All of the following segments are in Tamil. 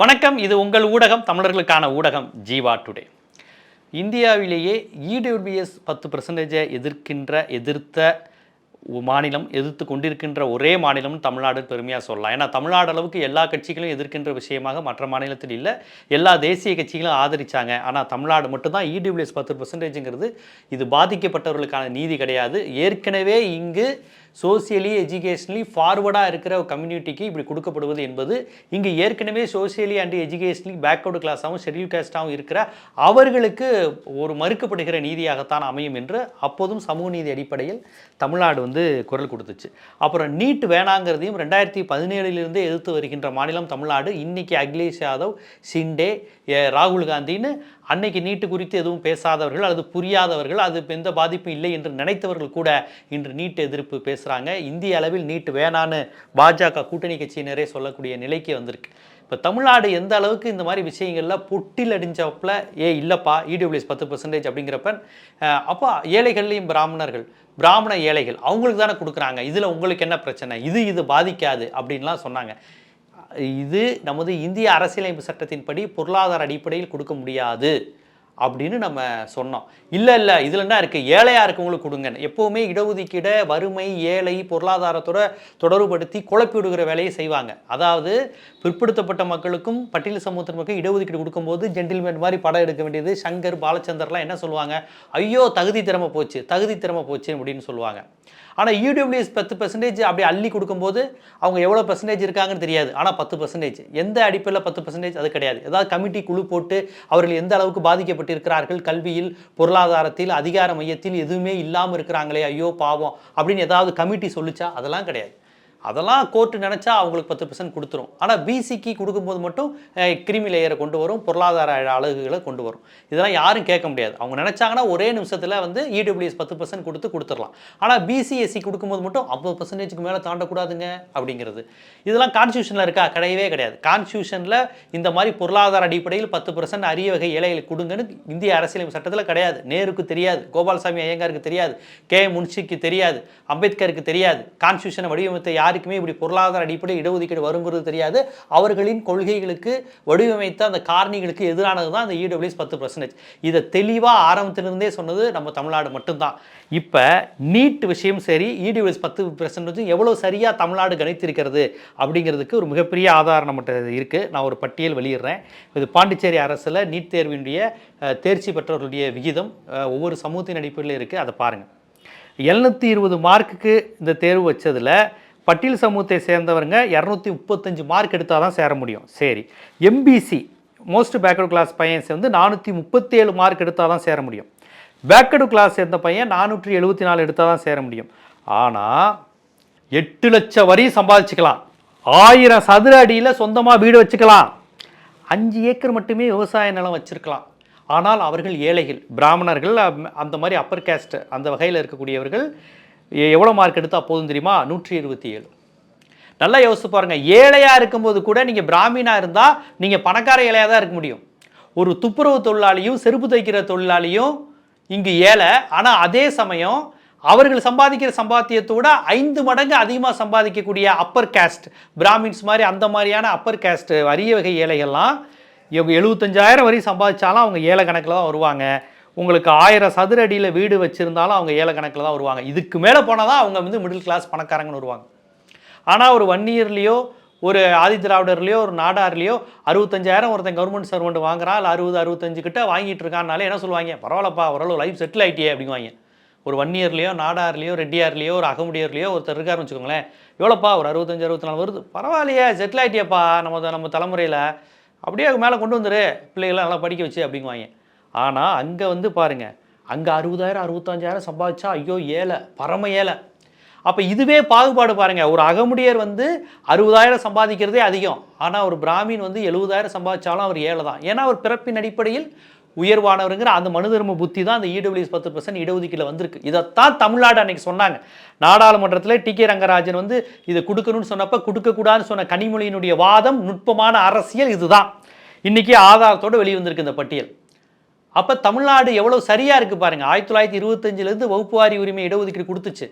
வணக்கம். இது உங்கள் ஊடகம் தமிழர்களுக்கான ஊடகம் ஜீவா டுடே. இந்தியாவிலேயே இடபிள்யூஎஸ் பத்து பர்சன்டேஜை எதிர்க்கின்ற எதிர்த்த மாநிலம் எதிர்த்து கொண்டிருக்கின்ற ஒரே மாநிலம் தமிழ்நாடு பெருமையாக சொல்லலாம். ஏன்னா தமிழ்நாடு அளவுக்கு எல்லா கட்சிகளும் எதிர்க்கின்ற விஷயமாக மற்ற மாநிலத்தில் இல்லை. எல்லா தேசிய கட்சிகளும் ஆதரித்தாங்க ஆனால் தமிழ்நாடு மட்டும்தான் இடபிள்யூஎஸ் பத்து பர்சன்டேஜுங்கிறது இது பாதிக்கப்பட்டவர்களுக்கான நீதி கிடையாது. ஏற்கனவே இங்கு சோசியலி எஜுகேஷனலி ஃபார்வர்டாக இருக்கிற கம்யூனிட்டிக்கு இப்படி கொடுக்கப்படுவது என்பது இங்கு ஏற்கனவே சோசியலி அண்ட் எஜுகேஷனலி பேக்வர்டு கிளாஸாகவும் ஷெட்யூல் காஸ்டாகவும் இருக்கிற அவர்களுக்கு ஒரு மறுக்கப்படுகிற நீதியாகத்தான் அமையும் என்று அப்போதும் சமூக நீதி அடிப்படையில் தமிழ்நாடு வந்து குரல் கொடுத்துச்சு. அப்புறம் நீட் வேணாங்கிறதையும் ரெண்டாயிரத்தி பதினேழுலேருந்து எதிர்த்து வருகின்ற மாநிலம் தமிழ்நாடு. இன்றைக்கி அகிலேஷ் யாதவ் சிண்டே ராகுல் காந்தின்னு அன்னைக்கு நீட்டு குறித்து எதுவும் பேசாதவர்கள் அல்லது புரியாதவர்கள் அது எந்த பாதிப்பும் இல்லை என்று நினைத்தவர்கள் கூட இன்று நீட் எதிர்ப்பு பேசுகிறாங்க இந்திய அளவில் நீட் வேணான்னு பாஜக கூட்டணி கட்சியினரே சொல்லக்கூடிய நிலைக்கு வந்திருக்கு. இப்போ தமிழ்நாடு எந்த அளவுக்கு இந்த மாதிரி விஷயங்களில் பொட்டில் அடிஞ்சப்பில் ஏ இல்லைப்பா இடபிள்யூஎஸ் பத்து பர்சன்டேஜ் அப்படிங்கிறப்ப அப்போ ஏழைகள்லையும் பிராமணர்கள் பிராமண ஏழைகள் அவங்களுக்கு தானே கொடுக்குறாங்க. இதில் உங்களுக்கு என்ன பிரச்சனை? இது இது பாதிக்காது அப்படின்லாம் சொன்னாங்க. இது நமது இந்திய அரசியலமைப்பு சட்டத்தின்படி பொருளாதார அடிப்படையில் கொடுக்க முடியாது அப்படின்னு நம்ம சொன்னோம். இல்லை இல்லை இதில் என்ன இருக்குது ஏழையாக இருக்கவங்களுக்கு கொடுங்க. எப்போவுமே இடஒதுக்கீட வறுமை ஏழை பொருளாதாரத்தோட தொடர்புபடுத்தி குழப்பி விடுகிற வேலையை செய்வாங்க. அதாவது பிற்படுத்தப்பட்ட மக்களுக்கும் பட்டியல் சமூகத்தின் மக்கள் இடஒதுக்கீடு கொடுக்கும்போது ஜென்டில்மேன் மாதிரி படம் எடுக்க வேண்டியது சங்கர் பாலச்சந்தர்லாம் என்ன சொல்லுவாங்க? ஐயோ தகுதி திறமை போச்சு தகுதி திறமை போச்சு அப்படின்னு சொல்லுவாங்க. ஆனால் இடபிள்யூஎஸ் பத்து பர்சன்டேஜ் அப்படி அள்ளி கொடுக்கும்போது அவங்க எவ்வளோ பர்சன்டேஜ் இருக்காங்கன்னு தெரியாது. ஆனால் பத்து பர்சன்டேஜ் எந்த அடிப்படையில் பத்து பர்சன்டேஜ் அது கிடையாது. ஏதாவது கமிட்டி குழு போட்டு அவர்கள் எந்த அளவுக்கு பாதிக்கப்பட்டிருக்கிறார்கள்? கல்வியில் பொருளாதாரத்தில் அதிகார மையத்தில் எதுவுமே இல்லாமல் இருக்கிறாங்களே ஐயோ பாவம் அப்படின்னு ஏதாவது கமிட்டி சொல்லிச்சா? அதெல்லாம் கிடையாது. அதெல்லாம் கோர்ட்டு நினச்சா அவங்களுக்கு பத்து பர்சன்ட் கொடுத்துரும். ஆனால் பிசிக்கு கொடுக்கும்போது மட்டும் கிரிமி லேயரை கொண்டு வரும் பொருளாதார அழகுகளை கொண்டு வரும். இதெல்லாம் யாரும் கேட்க முடியாது. அவங்க நினச்சாங்கன்னா ஒரே நிமிஷத்தில் வந்து இடபிள்யூஎஸ் பத்து பர்சன்ட் கொடுத்து கொடுத்துடலாம். ஆனால் பிசிஎஸ்சி கொடுக்கும்போது மட்டும் ஐம்பது பர்சன்டேஜுக்கு மேலே தாண்டக்கூடாதுங்க அப்படிங்கிறது. இதெல்லாம் கான்ஸ்டியூஷனில் இருக்கா? கிடையவே கிடையாது. கான்ஸ்டியூஷனில் இந்த மாதிரி பொருளாதார அடிப்படையில் பத்து பர்சன்ட் அரிய வகை ஏழைகளுக்கு கொடுங்கன்னு இந்திய அரசியலமைப்பு சட்டத்தில் கிடையாது. நேருக்கு தெரியாது. கோபாலசாமி ஐயங்காருக்கு தெரியாது. கே முன்ஷிக்கு தெரியாது. அம்பேத்கருக்கு தெரியாது. கான்ஸ்டியூஷனை வடிவமைத்த யாருக்குமே இப்படி பொருளாதார அடிப்படையில் இடஒதுக்கீடு வருங்கிறது தெரியாது. அவர்களின் கொள்கைகளுக்கு வடிவமைத்த அந்த காரணிகளுக்கு எதிரானது தான் அந்த இடபிள்யூஎஸ் பத்து பர்சன்டேஜ் இதை தெளிவாக ஆரம்பத்திலிருந்தே சொன்னது நம்ம தமிழ்நாடு மட்டும்தான். இப்போ நீட் விஷயம் சரி இடபிள்யூஎஸ் பத்து பர்சன்டேஜும் எவ்வளோ சரியாக தமிழ்நாடு கணித்திருக்கிறது அப்படிங்கிறதுக்கு ஒரு மிகப்பெரிய ஆதாரம் நம்மகிட்ட இருக்குது நான் ஒரு பட்டியல் வெளியிடுறேன். இது பாண்டிச்சேரி அரசில் நீட் தேர்வினுடைய தேர்ச்சி பெற்றவர்களுடைய விகிதம் ஒவ்வொரு சமூகத்தின் அடிப்படையில் இருக்குது அதை பாருங்கள் எழுநூற்றி இருபது மார்க்குக்கு இந்த தேர்வு வச்சதில் பட்டியல் சமூகத்தை சேர்ந்தவங்க இரநூத்தி முப்பத்தஞ்சு மார்க் எடுத்தால் தான் சேர முடியும். சரி. எம்பிசி மோஸ்ட் பேக்கர்டு கிளாஸ் பையன் சேர்ந்து நானூற்றி முப்பத்தேழு மார்க் எடுத்தால் தான் சேர முடியும். பேக்கர்டு கிளாஸ் சேர்ந்த பையன் நானூற்றி எழுபத்தி நாலு எடுத்தால் தான் சேர முடியும். ஆனால் எட்டு லட்சம் வரையும் சம்பாதிச்சுக்கலாம். ஆயிரம் சதுர அடியில் சொந்தமாக வீடு வச்சுக்கலாம். அஞ்சு ஏக்கர் மட்டுமே விவசாய நிலம் வச்சுருக்கலாம். ஆனால் அவர்கள் ஏழைகள் பிராமணர்கள் அம்- அந்த மாதிரி அப்பர் கேஸ்ட் அந்த வகையில் இருக்கக்கூடியவர்கள் எவ்வளோ மார்க் எடுத்தால் போதும் தெரியுமா? நூற்றி இருபத்தி ஏழு நல்லா யோசிச்சு பாருங்கள் ஏழையாக இருக்கும்போது கூட நீங்கள் பிராமினாக இருந்தால் நீங்கள் பணக்கார ஏழையாக தான் இருக்க முடியும். ஒரு துப்புரவு தொழிலாளியும் செருப்பு தைக்கிற தொழிலாளியும் இங்கு ஏழை. ஆனால் அதே சமயம் அவர்கள் சம்பாதிக்கிற சம்பாத்தியத்தோட ஐந்து மடங்கு அதிகமாக சம்பாதிக்கக்கூடிய அப்பர் கேஸ்ட் பிராமின்ஸ் மாதிரி அந்த மாதிரியான அப்பர் கேஸ்ட் அரிய வகை ஏழைகள்லாம் இவங்க எழுபத்தஞ்சாயிரம் வரையும் சம்பாதிச்சாலும் அவங்க ஏழை கணக்கில் தான் வருவாங்க. உங்களுக்கு ஆயிரம் சதுர அடியில் வீடு வச்சுருந்தாலும் அவங்க ஏழை கணக்கில் தான் வருவாங்க. இதுக்கு மேலே போனால் தான் அவங்க வந்து மிடில் கிளாஸ் பணக்காரங்கன்னு வருவாங்க. ஆனால் ஒரு ஒன் இயர்லேயோ ஒரு ஆதி திராவிடர்லையோ ஒரு நாடார்லையோ அறுபத்தஞ்சாயிரம் ஒருத்தன் கவர்மெண்ட் சர்வெண்ட் வாங்குறான் இல்லை அறுபது அறுபத்தஞ்சு கிட்ட வாங்கிட்டு இருக்கான்னாலே என்ன சொல்லுவாங்க? பரவாயில்லப்பா ஓரளவு லைஃப் செட்டில் ஆயிட்டியே அப்படிங்குவாங்க. ஒரு ஒன் இயர்லேயோ நாடார்லையோ ரெட்டியார்லையோ ஒரு அகமுடியர்லையோ ஒருத்தர் இருக்காருன்னு வச்சுக்கோங்களேன். எவ்வளோப்பா ஒரு அறுபத்தஞ்சு அறுபத்தி நாலு வருது. பரவாயில்லையே செட்டில் ஆகிட்டியப்பா நம்ம நம்ம தலைமுறையில். அப்படியே மேலே கொண்டு வந்துரு பிள்ளைகளை நல்லா படிக்க வச்சு அப்படிங்குவாங்க. ஆனால் அங்கே வந்து பாருங்க அங்கே அறுபதாயிரம் அறுபத்தஞ்சாயிரம் சம்பாதிச்சா ஐயோ ஏழை பரம ஏழை. அப்போ இதுவே பாகுபாடு பாருங்கள் ஒரு அகமுடியர் வந்து அறுபதாயிரம் சம்பாதிக்கிறதே அதிகம். ஆனால் ஒரு பிராமின் வந்து எழுபதாயிரம் சம்பாதிச்சாலும் அவர் ஏழை தான். ஏன்னா அவர் பிறப்பின் அடிப்படையில் உயர்வானவருங்கிற அந்த மனு தர்ம புத்தி தான் அந்த இடபிள்யூஎஸ் பத்து பர்சன்ட் இடஒதுக்கீடு வந்திருக்கு. இதைத்தான் தமிழ்நாடு அன்னைக்கு சொன்னாங்க. நாடாளுமன்றத்தில் டி கே ரங்கராஜன் வந்து இதை கொடுக்கணும்னு சொன்னப்போ கொடுக்கக்கூடாதுன்னு சொன்ன கனிமொழியினுடைய வாதம் நுட்பமான அரசியல் இதுதான். இன்றைக்கி ஆதாரத்தோடு வெளிவந்திருக்கு இந்த பட்டியல். அப்போ தமிழ்நாடு எவ்வளோ சரியாக இருக்குது பாருங்கள் ஆயிரத்தி தொள்ளாயிரத்தி இருபத்தஞ்சிலேருந்து வகுப்பு வாரி உரிமை இடஒதுக்கீடு கொடுத்துச்சு.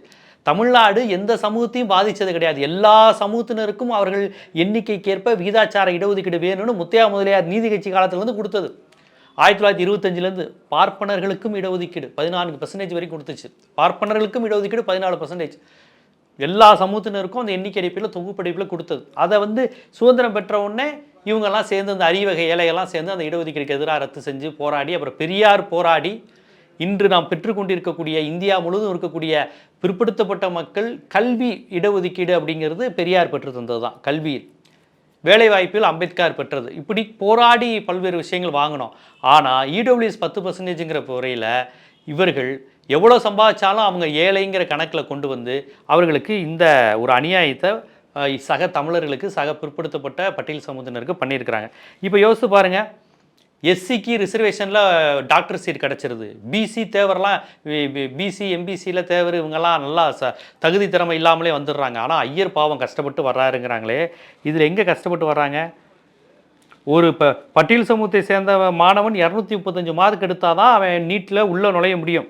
தமிழ்நாடு எந்த சமூகத்தையும் பாதித்தது கிடையாது. எல்லா சமூகத்தினருக்கும் அவர்கள் எண்ணிக்கைக்கேற்ப விகிதாச்சார இடஒதுக்கீடு வேணும்னு முத்தையா முதலியார் நீதி கட்சி காலத்திலேருந்து கொடுத்தது. ஆயிரத்தி தொள்ளாயிரத்தி இருபத்தஞ்சிலேருந்து பார்ப்பனர்களுக்கும் இடஒதுக்கீடு பதினான்கு பர்சன்டேஜ் வரைக்கும் கொடுத்துச்சு. பார்ப்பனர்களுக்கும் இடஒதுக்கீடு பதினாலு பர்சன்டேஜ் எல்லா சமூகத்தினருக்கும் அந்த எண்ணிக்கை அடிப்படையில் தொகுப்படிப்பில் கொடுத்தது. அதை வந்து சுதந்திரம் பெற்ற உடனே இவங்கெல்லாம் சேர்ந்து அந்த அறிவகை ஏழைகள்லாம் சேர்ந்து அந்த இடஒதுக்கீடுக்கு எதிராக ரத்து செஞ்சு போராடி அப்புறம் பெரியார் போராடி இன்று நாம் பெற்றுக்கொண்டிருக்கக்கூடிய இந்தியா முழுவதும் இருக்கக்கூடிய பிற்படுத்தப்பட்ட மக்கள் கல்வி இடஒதுக்கீடு அப்படிங்கிறது பெரியார் பெற்று தந்தது தான் கல்வியில். வேலைவாய்ப்பில் அம்பேத்கர் பெற்றது. இப்படி போராடி பல்வேறு விஷயங்கள் வாங்கினோம். ஆனால் இடபிள்யூஎஸ் பத்து பர்சன்டேஜுங்கிற முறையில் இவர்கள் எவ்வளோ சம்பாதிச்சாலும் அவங்க ஏழைங்கிற கணக்கில் கொண்டு வந்து அவர்களுக்கு இந்த ஒரு அநியாயத்தை சக தமிழர்களுக்கு சக பிற்படுத்தப்பட்ட பட்டியல் சமூகத்தினருக்கு பண்ணியிருக்கிறாங்க. இப்போ யோசித்து பாருங்கள் எஸ்சிக்கு ரிசர்வேஷனில் டாக்டர் சீட் கிடச்சிருது. பிசி தேவரெலாம் பிசி எம்பிசியில் தேவர் இவங்கெல்லாம் நல்லா ச தகுதி திறமை இல்லாமலே வந்துடுறாங்க. ஆனால் ஐயர் பாவம் கஷ்டப்பட்டு வர்றாருங்கிறாங்களே. இதில் எங்கே கஷ்டப்பட்டு வர்றாங்க? ஒரு இப்போ பட்டியல் சமூகத்தை சேர்ந்த மாணவன் இரநூத்தி முப்பத்தஞ்சு மார்க் எடுத்தால் தான் அவன் நீட்டில் உள்ளே நுழைய முடியும்.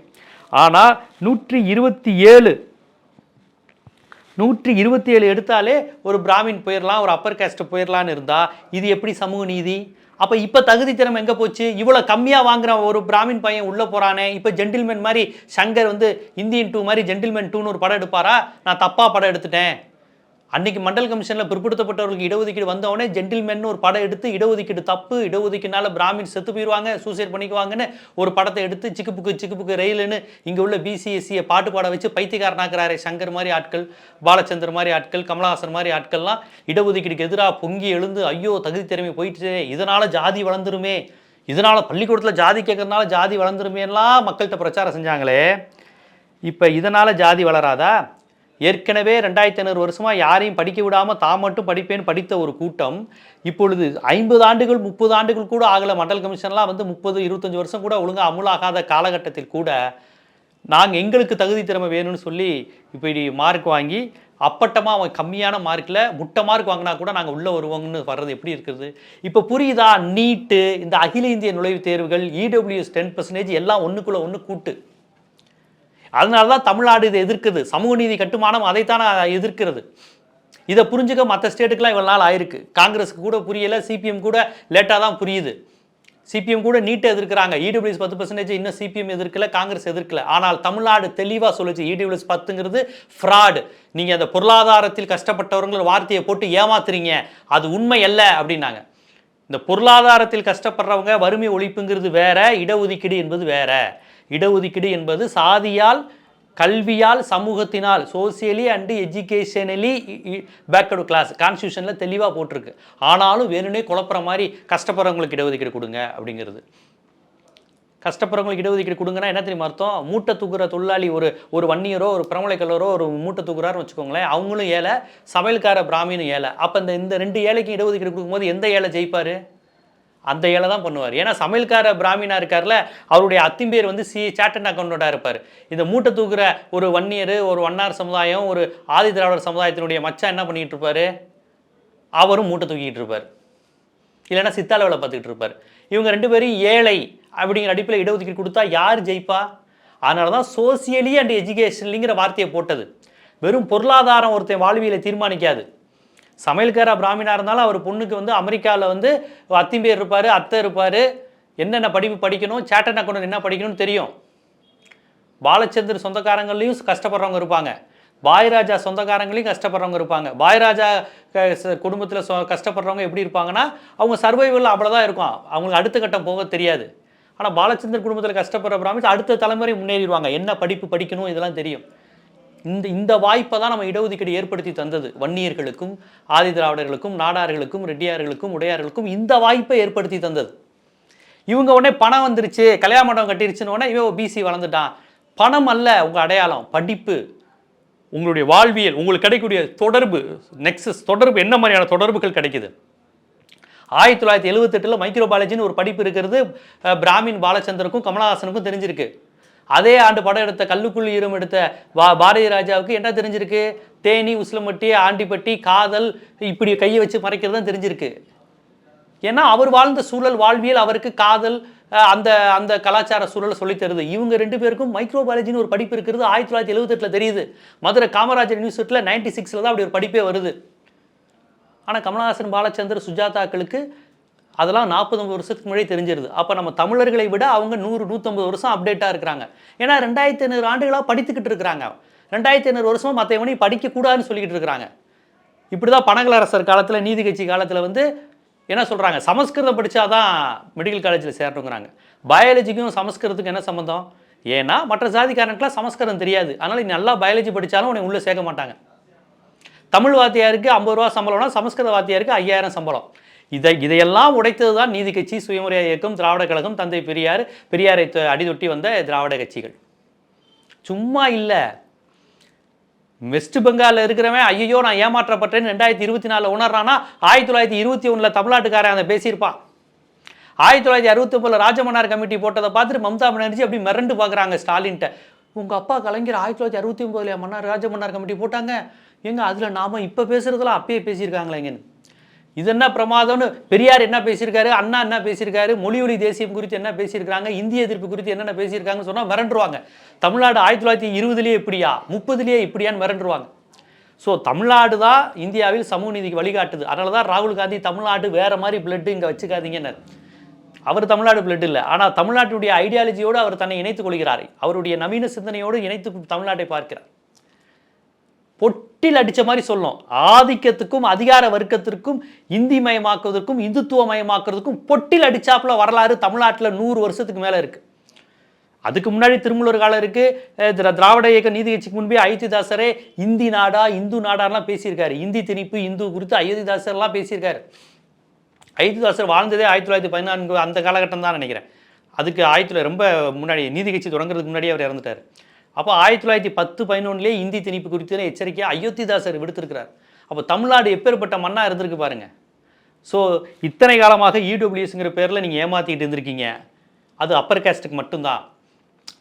ஆனால் நூற்றி இருபத்தி ஏழு நூற்றி இருபத்தி ஏழு எடுத்தாலே ஒரு பிராமின் போயிடலாம் ஒரு அப்பர் கேஸ்ட் போயிடலான்னு இருந்தால் இது எப்படி சமூக நீதி? அப்போ இப்போ தகுதி திறமை எங்கே போச்சு? இவ்வளோ கம்மியாக வாங்குற ஒரு பிராமின் பையன் உள்ளே போகிறானே இப்போ ஜென்டில்மேன் மாதிரி சங்கர் வந்து இந்தியன் டூ மாதிரி ஜென்டில்மேன் டூன்னு ஒரு படம் எடுப்பாரா? நான் தப்பாக படம் எடுத்துட்டேன். அன்னைக்கு மண்டல் கமிஷனில் பிற்படுத்தப்பட்டவர்களுக்கு இடஒதுக்கீடு வந்தவொடனே ஜென்டில்மேன் ஒரு படம் எடுத்து இடஒதுக்கீடு தப்பு இடஒதுக்கீடுனால பிராமின் செத்து போயிடுவாங்க சூசைட் பண்ணிக்குவாங்கன்னு ஒரு படத்தை எடுத்து சிக்குப்புக்கு சிக்குப்புக்கு ரயிலுன்னு இங்கே உள்ள பிசிஎஸ்சியை பாட்டு பாட வச்சு பைத்தியக்காரனாக்குறாரு சங்கர் மாதிரி ஆட்கள் பாலச்சந்தர் மாதிரி ஆட்கள் கமலஹாசன் மாதிரி ஆட்கள்லாம் இடஒதுக்கீடுக்கு எதிராக பொங்கி எழுந்து ஐயோ தகுதி திறமை போயிட்டு இதனால் ஜாதி வளர்ந்துருமே இதனால் பள்ளிக்கூடத்தில் ஜாதி கேட்கறதுனால ஜாதி வளர்ந்துருமேலாம் மக்கள்கிட்ட பிரச்சாரம் செஞ்சாங்களே இப்போ இதனால் ஜாதி வளராதா? ஏற்கனவே ரெண்டாயிரத்தி ஐநூறு வருஷமாக யாரையும் படிக்க விடாமல் தான் மட்டும் படிப்பேன்னு படித்த ஒரு கூட்டம் இப்பொழுது ஐம்பது ஆண்டுகள் முப்பது ஆண்டுகள் கூட ஆகலை. மண்டல் கமிஷன்லாம் வந்து முப்பது இருபத்தஞ்சி வருஷம் கூட ஒழுங்காக அமுலாகாத காலகட்டத்தில் கூட நாங்கள் எங்களுக்கு தகுதி திறமை வேணும்னு சொல்லி இப்படி மார்க் வாங்கி அப்பட்டமாக அவன் கம்மியான மார்க்கில் முட்டை மார்க் வாங்கினா கூட நாங்கள் உள்ளே வருவோங்கன்னு வர்றது எப்படி இருக்குது இப்போ புரியுதா? நீட்டு இந்த அகில இந்திய நுழைவுத் தேர்வுகள் இடபிள்யூஎஸ் டென் பர்சன்டேஜ் எல்லாம் ஒன்றுக்குள்ளே ஒன்று கூட்டு. அதனால தான் தமிழ்நாடு இதை எதிர்க்குது. சமூக நீதி கட்டுமானம் அதைத்தான் எதிர்க்கிறது. இதை புரிஞ்சுக்க மற்ற ஸ்டேட்டுக்கெலாம் இவ்வளோ நாள் ஆயிருக்கு. காங்கிரஸுக்கு கூட புரியலை சிபிஎம் கூட லேட்டாக தான் புரியுது. சிபிஎம் கூட நீட்டை எதிர்க்கிறாங்க. இடபிள்யூஎஸ் பத்து பர்சன்டேஜ் இன்னும் சிபிஎம் எதிர்க்கல காங்கிரஸ் எதிர்க்கல. ஆனால் தமிழ்நாடு தெளிவாக சொல்லுச்சு. இடபிள்யூஎஸ் பத்துங்கிறது ஃப்ராடு நீங்கள் அந்த பொருளாதாரத்தில் கஷ்டப்பட்டவர்கள் வார்த்தையை போட்டு ஏமாத்துறீங்க. அது உண்மை அல்ல அப்படின்னாங்க. இந்த பொருளாதாரத்தில் கஷ்டப்படுறவங்க வறுமை ஒழிப்புங்கிறது வேற இடஒதுக்கீடு என்பது வேற. இடஒதுக்கீடு என்பது சாதியால் கல்வியால் சமூகத்தினால் socially and educationally backward class கான்ஸ்டியூஷனில் தெளிவாக போட்டிருக்கு. ஆனாலும் வேணும்னே குழப்புற மாதிரி கஷ்டப்படுறவங்களுக்கு இடஒதுக்கீடு கொடுங்க அப்படிங்கிறது. கஷ்டப்படுறவங்களுக்கு இடஒதுக்கீடு கொடுங்கன்னா என்ன தெரியுமா அர்த்தம்? மூட்டை தூக்குற தொழிலாளி ஒரு ஒரு வன்னியரோ ஒரு பிரமலைக்கல்லரோ ஒரு மூட்டை தூக்குறாருன்னு வச்சுக்கோங்களேன் அவங்களும் ஏழை சமையல்கார பிராமினும் ஏழை. அப்போ இந்த இந்த ரெண்டு ஏழைக்கும் இடஒதுக்கீடு கொடுக்கும்போது எந்த ஏழை ஜெயிப்பார்? அந்த ஏழை தான் பண்ணுவார். ஏன்னா சமையல்கார பிராமினா இருக்கார்ல அவருடைய அத்திம்பேர் வந்து சி சாட்டன் அக்கௌண்டோட இருப்பார். இந்த மூட்டை தூக்குற ஒரு வன்னியர் ஒரு வண்ணார் சமுதாயம் ஒரு ஆதி திராவிடர் சமுதாயத்தினுடைய மச்சான் என்ன பண்ணிக்கிட்டு இருப்பார்? அவரும் மூட்டை தூக்கிட்டு இருப்பார். இல்லைன்னா சித்தால வேலை பார்த்துக்கிட்டு இருப்பார். இவங்க ரெண்டு பேரும் ஏழை அப்படிங்கிற அடிப்படையில் இடஒதுக்கீடு கொடுத்தா யார் ஜெயிப்பா? அதனால தான் சோசியலி அண்ட் எஜுகேஷன்லிங்கிற வார்த்தையை போட்டது. வெறும் பொருளாதாரம் ஒருத்தன் வாழ்வியலை தீர்மானிக்காது. சமையல்கார பிராமினா இருந்தாலும் அவர் பொண்ணுக்கு வந்து அமெரிக்காவில் வந்து அத்திம்பேர் இருப்பார் அத்தை இருப்பார். என்னென்ன படிப்பு படிக்கணும் சேட்டன் அக்கௌண்ட் என்ன படிக்கணும்னு தெரியும். பாலச்சந்தர் சொந்தக்காரங்களையும் கஷ்டப்படுறவங்க இருப்பாங்க. பாய்ராஜா சொந்தக்காரங்களையும் கஷ்டப்படுறவங்க இருப்பாங்க. பாய்ராஜா குடும்பத்தில் சொ கஷ்டப்படுறவங்க எப்படி இருப்பாங்கன்னா அவங்க சர்வைவல் அவ்வளோதான் இருக்கும். அவங்களுக்கு அடுத்த கட்டம் போக தெரியாது. ஆனால் பாலச்சந்தர் குடும்பத்தில் கஷ்டப்படுற பிராமிஸ் அடுத்த தலைமுறை முன்னேறிடுவாங்க. என்ன படிப்பு படிக்கணும் இதெல்லாம் தெரியும். இந்த இந்த வாய்ப்பை தான் நம்ம இடஒதுக்கீடு ஏற்படுத்தி தந்தது. வன்னியர்களுக்கும் ஆதி திராவிடர்களுக்கும் நாடார்களுக்கும் ரெட்டியார்களுக்கும் உடையார்களுக்கும் இந்த வாய்ப்பை ஏற்படுத்தி தந்தது. இவங்க உடனே பணம் வந்துருச்சு கல்யாண மண்டபம் கட்டிருச்சுன்னு உடனே இவன் பிசி வளர்ந்துட்டான். பணம் அல்ல உங்கள் அடையாளம் படிப்பு உங்களுடைய வாழ்வியல் உங்களுக்கு கிடைக்கக்கூடிய தொடர்பு நெக்ஸஸ் தொடர்பு என்ன மாதிரியான தொடர்புகள் கிடைக்குது? ஆயிரத்தி தொள்ளாயிரத்தி எழுவத்தெட்டில் மைக்ரோபாலஜின்னு ஒரு படிப்பு இருக்கிறது பிராமின் பாலச்சந்தருக்கும் கமலஹாசனுக்கும் தெரிஞ்சிருக்கு. அதே ஆண்டு படம் எடுத்த கல்லுக்குள் ஈரம் எடுத்த பா பாரதி ராஜாவுக்கு என்ன தெரிஞ்சிருக்கு? தேனி உசிலம்பட்டி ஆண்டிப்பட்டி காதல் இப்படி கையை வச்சு மறைக்கிறது தான் தெரிஞ்சிருக்கு. ஏன்னா அவர் வாழ்ந்த சூழல் வாழ்வியல் அவருக்கு காதல் அந்த அந்த கலாச்சார சூழலை சொல்லித்தருது இவங்க ரெண்டு பேருக்கும் மைக்ரோபாலஜின்னு ஒரு படிப்பு இருக்கிறது ஆயிரத்தி தொள்ளாயிரத்தி எழுபத்தெட்டில் தெரியுது. மதுரை காமராஜர் யூனிவர்சிட்டியில் நைன்டி சிக்ஸில் தான் அப்படி ஒரு படிப்பே வருது. ஆனால் கமலஹாசன் பாலச்சந்தர் சுஜாதாக்களுக்கு அதெல்லாம் நாற்பது வருஷத்துக்கு முன்னாடி தெரிஞ்சிருது. அப்போ நம்ம தமிழர்களை விட அவங்க நூறு நூற்றம்பது வருஷம் அப்டேட்டாக இருக்கிறாங்க. ஏன்னா ரெண்டாயிரத்தி ஐநூறு ஆண்டுகளாக படித்துக்கிட்டு இருக்கிறாங்க. ரெண்டாயிரத்தி ஐநூறு வருஷமாக மற்றவனையும் படிக்கக்கூடாதுன்னு சொல்லிக்கிட்டு இருக்கிறாங்க. இப்படி தான் பனகலரசர் காலத்தில் நீதி கட்சி காலத்தில் வந்து என்ன சொல்கிறாங்க சமஸ்கிருதம் படித்தாதான் மெடிக்கல் காலேஜில் சேரணுங்கிறாங்க. பயாலஜிக்கும் சமஸ்கிருதத்துக்கும் என்ன சம்மந்தம் ஏன்னா மற்ற ஜாதிக்காரனுக்குலாம் சமஸ்கிருதம் தெரியாது. அதனால் நீ நல்லா பயாலஜி படித்தாலும் உன்னை உள்ளே சேர்க்க மாட்டாங்க. தமிழ் வாத்தியாருக்கு ஐம்பது ரூபா சம்பளம்னா சமஸ்கிருத வாத்தியாருக்கு ஐயாயிரம் சம்பளம். இதை இதையெல்லாம் உடைத்தது தான் நீதி கட்சி சுயமுறை இயக்கம் திராவிட கழகம் தந்தை பெரியார் பெரியாரை அடிதொட்டி வந்த திராவிட கட்சிகள். சும்மா இல்லை. வெஸ்ட் பெங்காலில் இருக்கிறவன் ஐயோ நான் ஏமாற்றப்பட்டேன்னு ரெண்டாயிரத்தி இருபத்தி நாலில் உணர்றான்னா ஆயிரத்தி தொள்ளாயிரத்தி இருபத்தி ஒன்றில் தமிழ்நாட்டுக்காரன் அதை பேசியிருப்பான் ஆயிரத்தி தொள்ளாயிரத்தி அறுபத்தி ஒம்பதில் ராஜமன்னார் கமிட்டி போட்டதை பார்த்துட்டு மம்தா பானர்ஜி அப்படி மிரண்டு பார்க்குறாங்க ஸ்டாலின்ட்ட. உங்கள் அப்பா கலைஞர் ஆயிரத்தி தொள்ளாயிரத்தி அறுபத்தி ஒன்பதுல மன்னார் ராஜமன்னார் கமிட்டி போட்டாங்க? எங்க அதில் நாம் இப்போ பேசுகிறதெல்லாம் அப்பயே பேசியிருக்காங்களேங்கன்னு. இது என்ன பிரமாதம்னு பெரியார் என்ன பேசியிருக்காரு? அண்ணா என்ன பேசியிருக்காரு? மொழியொலி தேசியம் குறித்து என்ன பேசியிருக்காங்க இந்திய எதிர்ப்பு குறித்து என்னென்ன பேசியிருக்காங்கன்னு சொன்னால் மிரண்டுருவாங்க. தமிழ்நாடு ஆயிரத்தி தொள்ளாயிரத்தி இருபதுலேயே இப்படியா? முப்பதுலேயே இப்படியான்னு மிரண்டுருவாங்க. ஸோ தமிழ்நாடு தான் இந்தியாவில் சமூக நீதிக்கு வழிகாட்டுது. அதனால தான் ராகுல் காந்தி தமிழ்நாடு வேற மாதிரி பிளட்டு இங்கே வச்சுக்காதீங்கன்னு அவர் தமிழ்நாடு பிளட் இல்லை. ஆனால் தமிழ்நாட்டுடைய ஐடியாலஜியோடு அவர் தன்னை இணைத்துக் கொள்கிறார். அவருடைய நவீன சிந்தனையோடு இணைத்து தமிழ்நாட்டை பார்க்கிறார். பொட்டில் அடித்த மாதிரி சொல்லும். ஆதிக்கத்துக்கும் அதிகார வர்க்கத்திற்கும் இந்தி மயமாக்குவதற்கும் இந்துத்துவ மயமாக்குறதுக்கும் பொட்டில் அடித்தாப்புல வரலாறு தமிழ்நாட்டில் நூறு வருஷத்துக்கு மேலே இருக்குது அதுக்கு முன்னாடி திருமூலர் காலம் இருக்குது திராவிட இயக்க நீதி கட்சிக்கு முன்பே அயோத்திதாசரே இந்தி நாடா இந்து நாடாலாம் பேசியிருக்காரு. இந்தி திணிப்பு இந்து குறித்து அயோத்திதாசர்லாம் பேசியிருக்காரு. அயோத்திதாசர் வாழ்ந்ததே ஆயிரத்தி தொள்ளாயிரத்தி பதினான்கு அந்த காலகட்டம் தான் நினைக்கிறேன். அதுக்கு ஆயிரத்தி ரொம்ப முன்னாடி நீதி கட்சி தொடங்குறதுக்கு முன்னாடியே அவர் இறந்துட்டார். அப்போ ஆயிரத்தி தொள்ளாயிரத்தி பத்து பதினொன்றுலேயே இந்தி திணிப்பு குறித்து எச்சரிக்கையை அயோத்திதாசர் விடுத்திருக்கிறார். அப்போ தமிழ்நாடு எப்பேற்பட்ட மண்ணாக இருந்திருக்கு பாருங்க. ஸோ இத்தனை காலமாக இடபிள்யூஎஸ்ங்கிற பேரில் நீங்கள் ஏமாற்றிட்டு இருந்திருக்கீங்க. அது அப்பர் கேஸ்ட்டுக்கு மட்டும்தான்.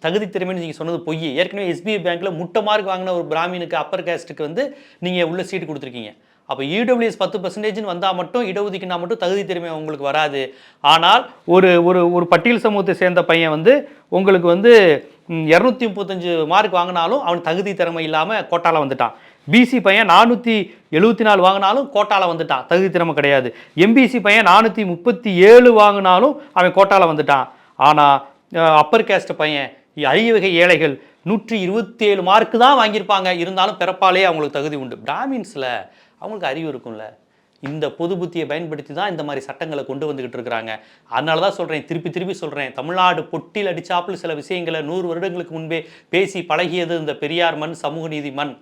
தகுதி திறமைன்னு நீங்கள் சொன்னது பொய் ஏற்கனவே எஸ்பிஐ பேங்க்கில் முட்டை மார்க் வாங்கின ஒரு பிராமினுக்கு அப்பர் கேஸ்ட்டுக்கு வந்து நீங்கள் உள்ள சீட்டு கொடுத்துருக்கீங்க. அப்போ இடபிள்யூஎஸ் பத்து பர்சன்டேஜ்னு வந்தால் மட்டும் இடஒதுக்கினா மட்டும் தகுதி திறமை உங்களுக்கு வராது. ஆனால் ஒரு ஒரு ஒரு பட்டியல் சமூகத்தை சேர்ந்த பையன் வந்து உங்களுக்கு வந்து இரநூத்தி முப்பத்தஞ்சு மார்க் வாங்கினாலும் அவன் தகுதி திறமை இல்லாமல் கோட்டாவில் வந்துட்டான். பிசி பையன் நானூற்றி எழுபத்தி நாலு வாங்கினாலும் கோட்டாவில் வந்துட்டான். தகுதி திறமை கிடையாது. எம்பிசி பையன் நானூற்றி முப்பத்தி ஏழு வாங்கினாலும் அவன் கோட்டாவில் வந்துட்டான். ஆனால் அப்பர் கேஸ்ட் பையன் அரிய வகை ஏழைகள் நூற்றி இருபத்தி ஏழு மார்க்கு தான் வாங்கியிருப்பாங்க. இருந்தாலும் பிறப்பாலே அவங்களுக்கு தகுதி உண்டு. பிராமின்ஸில் அவங்களுக்கு அறிவு இருக்கும்ல. இந்த பொது புத்தியை பயன்படுத்தி தான் இந்த மாதிரி சட்டங்களை கொண்டு வந்துக்கிட்டு இருக்கிறாங்க. அதனால தான் சொல்கிறேன் திருப்பி திருப்பி சொல்கிறேன் தமிழ்நாடு பொட்டில் அடிச்சாப்புல சில விஷயங்களை நூறு வருடங்களுக்கு முன்பே பேசி பழகியது இந்த பெரியார் மண் சமூக நீதி மண்.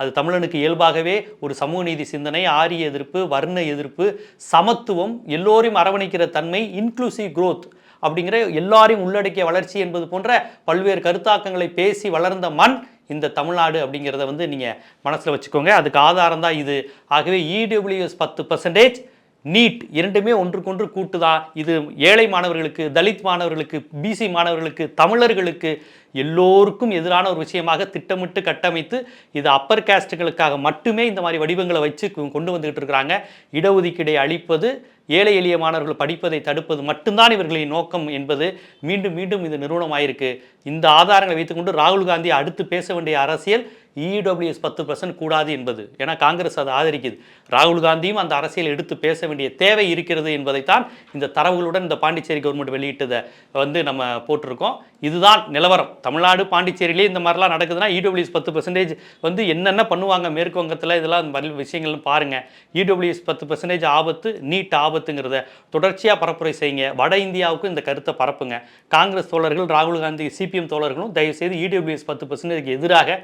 அது தமிழனுக்கு இயல்பாகவே ஒரு சமூக நீதி சிந்தனை ஆரிய எதிர்ப்பு வர்ண எதிர்ப்பு சமத்துவம் எல்லோரையும் அரவணைக்கிற தன்மை இன்க்ளூசிவ் க்ரோத் அப்படிங்கிற எல்லாரையும் உள்ளடக்கிய வளர்ச்சி என்பது போன்ற பல்வேறு கருத்தாக்கங்களை பேசி வளர்ந்த மண் இந்த தமிழ்நாடு அப்படிங்கிறத வந்து நீங்கள் மனசில் வச்சுக்கோங்க. அதுக்கு ஆதாரம் தான் இது. ஆகவே இடபிள்யூஎஸ் பத்து பர்சன்டேஜ் நீட் இரண்டுமே ஒன்றுக்கொன்று கூட்டுதா? இது ஏழை மாணவர்களுக்கு தலித் மாணவர்களுக்கு பிசி மாணவர்களுக்கு தமிழர்களுக்கு எல்லோருக்கும் எதிரான ஒரு விஷயமாக திட்டமிட்டு கட்டமைத்து இது அப்பர் கேஸ்ட்டுகளுக்காக மட்டுமே இந்த மாதிரி வடிவங்களை வச்சு கொ- கொண்டு வந்துக்கிட்டு இருக்கிறாங்க. இடஒதுக்கீடை அளிப்பது ஏழை எளிய மாணவர்கள் படிப்பதை தடுப்பது மட்டும்தான் இவர்களின் நோக்கம் என்பது மீண்டும் மீண்டும் இது நிறுவனமாயிருக்கு. இந்த ஆதாரங்களை வைத்துக்கொண்டு ராகுல் காந்தி அடுத்து பேச வேண்டிய அரசியல் இடபிள்யூஎஸ் பத்து பர்சன்ட் கூடாது என்பது. ஏன்னா காங்கிரஸ் அதை ஆதரிக்குது. ராகுல் காந்தியும் அந்த அரசியல் எடுத்து பேச வேண்டிய தேவை இருக்கிறது என்பதைத்தான் இந்த தரவுகளுடன் இந்த பாண்டிச்சேரி கவர்மெண்ட் வெளியிட்டதை வந்து நம்ம போட்டிருக்கோம். இதுதான் நிலவரம். தமிழ்நாடு பாண்டிச்சேரியிலே இந்த மாதிரிலாம் நடக்குதுன்னா இடபிள்யூஎஸ் பத்து பர்சன்டேஜ் வந்து என்னென்ன பண்ணுவாங்க மேற்கு வங்கத்தில் இதெல்லாம் விஷயங்கள்னு பாருங்கள் இடபிள்யூஎஸ் பத்து பர்சன்டேஜ் ஆபத்து நீட் ஆபத்துங்கிறத தொடர்ச்சியாக பரப்புரை செய்யுங்க. வட இந்தியாவுக்கும் இந்த கருத்தை பரப்புங்க. காங்கிரஸ் தோழர்கள் ராகுல் காந்தி சிபிஎம் தோழர்களும் தயவுசெய்து இடபிள்யூஎஸ் பத்து பர்சன்டேஜ்க்கு எதிராக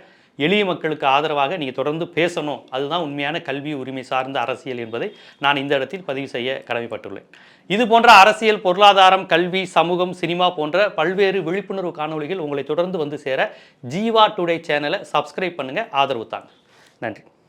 எளிய மக்களுக்கு ஆதரவாக நீங்கள் தொடர்ந்து பேசணும். அதுதான் உண்மையான கல்வி உரிமை சார்ந்த அரசியல் என்பதை நான் இந்த இடத்தில் பதிவு செய்ய கடமைப்பட்டுள்ளேன். இது போன்ற அரசியல் பொருளாதாரம் கல்வி சமூகம் சினிமா போன்ற பல்வேறு விழிப்புணர்வு காணொளிகள் உங்களை தொடர்ந்து வந்து சேர ஜீவா டுடே சேனலை சப்ஸ்கிரைப் பண்ணுங்கள் ஆதரவு தாங்க. நன்றி.